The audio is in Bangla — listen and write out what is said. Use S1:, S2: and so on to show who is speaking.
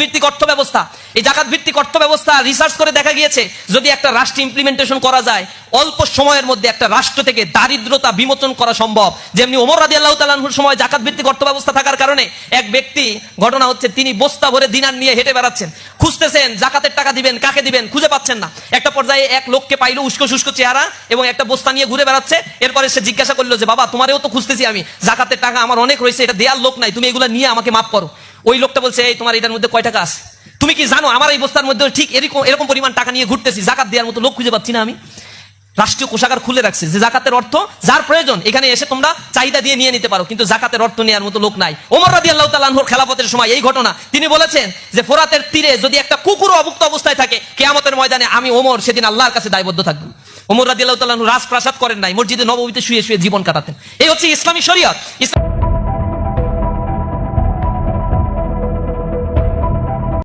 S1: ভিত্তিক অর্থ ব্যবস্থা এই জাকাত ভিত্তিক অর্থ ব্যবস্থা রিসার্চ করে দেখা গিয়েছে, যদি একটা রাষ্ট্র ইমপ্লিমেন্টেশন করা যায়, অল্প সময়ের মধ্যে একটা রাষ্ট্র থেকে দারিদ্রতা বিমোচন করা সম্ভব। যেমনি ওমর রাজি আল্লাহ তালাহুর সময় জাকাত ভিত্তিক অর্থ ব্যবস্থা থাকার কারণে এক ব্যক্তি, ঘটনা হচ্ছে তিনি বস্তা ভরে দিনার নিয়ে হেঁটে বেড়াচ্ছেন। খুঁজতেছেন, জাকাতের টাকা দিবেন, কাকে দিবেন, খুঁজে পাচ্ছেন না। একটা পর্যায়ে এক লোককে পাইলো উস্কো শুষ্ক চেহারা এবং একটা বস্তা নিয়ে ঘুরে বেড়াচ্ছে। এরপরে সে জিজ্ঞাসা করল যে, বাবা, তোমারেও তো খুঁজতেছি আমি। জাকাতের টাকা আমার অনেক রয়েছে, এটা দেওয়ার লোক নাই, তুমি এগুলো নিয়ে আমাকে মাফ করো। ওই লোকটা বলছে, এই, তোমার এটার মধ্যে কয় টাকা আছে? তুমি কি জানো, আমার এই বস্তার মধ্যে ঠিক এরকম এরকম পরিমাণ টাকা নিয়ে ঘুরতেছি, জাকাত দেওয়ার মতো লোক খুঁজে পাচ্ছি না আমি। রাষ্ট্রীয় কোষাগার খুলে রাখছে, যে জাকাতের অর্থ যার প্রয়োজন, এখানে এসে তোমরা চাহিদা দিয়ে নিয়ে নিতে পারো, কিন্তু জাকাতের অর্থ নেওয়ার মতো লোক নাই। ওমর রাদি আল্লাহ তালাহুর খেলাপথের সময় এই ঘটনা, তিনি বলেছেন যে ফোরাতের তীরে যদি একটা কুকুর অভুক্ত অবস্থায় থাকে, কেয়ামতের ময়দানে আমি ওমর সেদিন আল্লাহর কাছে দায়বদ্ধ থাকব। ওমর রাদি আল্লাহ তালাহু রাজপ্রাসাদ করেন নাই, মসজিদে নবমীতে শুয়ে শুয়ে জীবন কাটাতেন। এই হচ্ছে ইসলামী শরীয়ত। ইসলাম